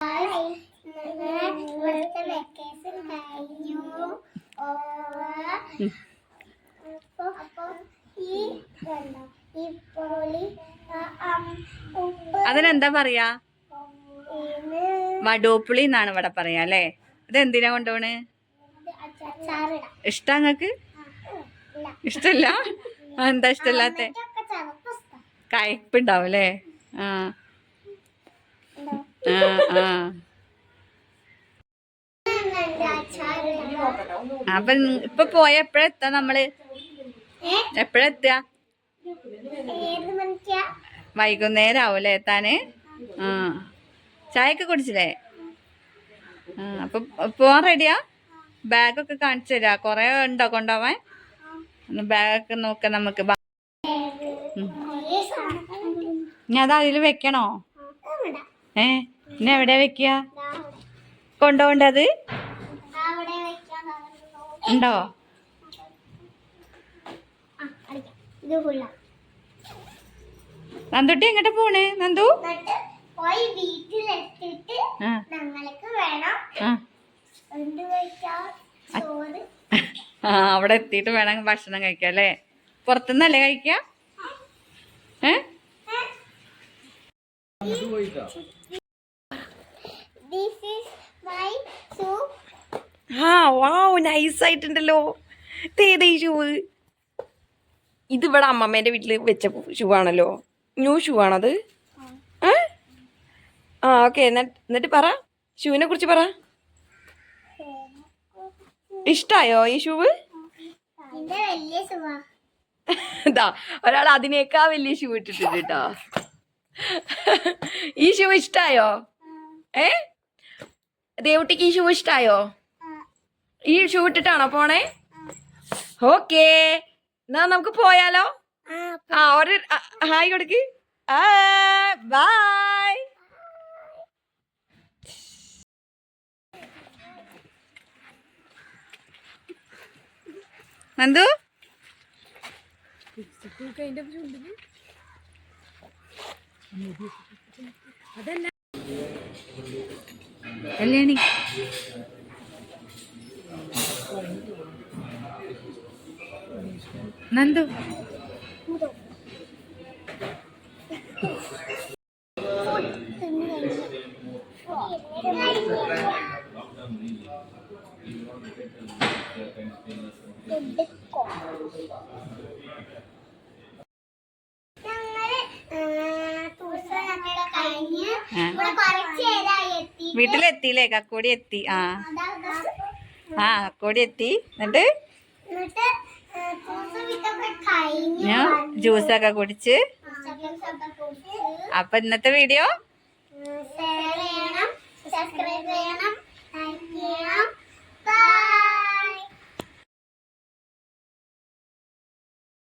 കഴിഞ്ഞു അതിനെന്താ പറയാ? വടോപ്പുളി എന്നാണ് ഇവിടെ പറയാ അല്ലേ? ഇത് എന്തിനാ കൊണ്ടുപോണ് ഇഷ്ടാ നിങ്ങക്ക് ഇഷ്ടല്ല? എന്താ ഇഷ്ടല്ലാത്ത? കയ്പ്പുണ്ടാവും അല്ലേ? ആ ഉണ്ടോ? ആ ആ ഉണ്ട് അച്ചാറിടാം അപ്പൊ ഇപ്പൊ പോയ എപ്പോഴെത്താ നമ്മൾ? എപ്പോഴെത്താ? വൈകുന്നേരം ആവൂലേ എത്താന്? ആ. ചായയൊക്കെ കുടിച്ചില്ലേ? ആ അപ്പൊ പോവാൻ റെഡിയാ ബാഗൊക്കെ കാണിച്ചു തരാ. കൊറേ ഉണ്ടോ കൊണ്ടുപോവാൻ? ബാഗൊക്കെ നോക്ക നമുക്ക്. ഞാൻ അത് അതിൽ വെക്കണോ. ഏ? ഇനി എവിടെ വെക്കുക കൊണ്ടോണ്ടത്? ഉണ്ടോ? നന്ദുട്ടി എങ്ങോട്ട് പോണേ? നന്ദു? ആ. അവിടെ എത്തിയിട്ട് വേണം ഭക്ഷണം കഴിക്കാം അല്ലേ? പുറത്തുനിന്നല്ലേ കഴിക്കാം ഏ? ആ വാവ് നൈസ് ആയിട്ടുണ്ടല്ലോ. തേതേ ഷൂ ഇത് ഇവിടെ അമ്മമ്മേന്റെ വീട്ടിൽ വെച്ച ഷൂ ആണല്ലോ. ന്യൂ ഷൂ ആണത്? ആ ഓക്കെ എന്നിട്ട് പറ. ഷൂവിനെ കുറിച്ച് പറ. ഇഷ്ടായോ ഈ ഷൂവ് ഇതാ ഒരാൾ അതിനേക്കാ വലിയ ഷൂ ഇട്ടിട്ടുണ്ട് കേട്ടോ ഈ ഷൂ ഇഷ്ടായോ? ഏ? ദേവുട്ടിക്ക് ഈ ഷൂ ഇഷ്ടായോ? ഈ ഷൂ ഇട്ടിട്ടാണോ പോണേ? ഓക്കേ. എന്നാ നമുക്ക് പോയാലോ? ആ ഒരു ഹായ് കൊടുക്ക്. ബായ്. നന്ദു? കല്യാണി. എത്തി വീട്ടിലെത്തിയില്ലേ? കക്കോടി എത്തി. ആ. ആ കക്കോടി എത്തി. എന്നിട്ട് ഞാൻ ജ്യൂസൊക്കെ കുടിച്ച്. അപ്പൊ ഇന്നത്തെ വീഡിയോ സബ്സ്ക്രൈബ് ചെയ്യണം.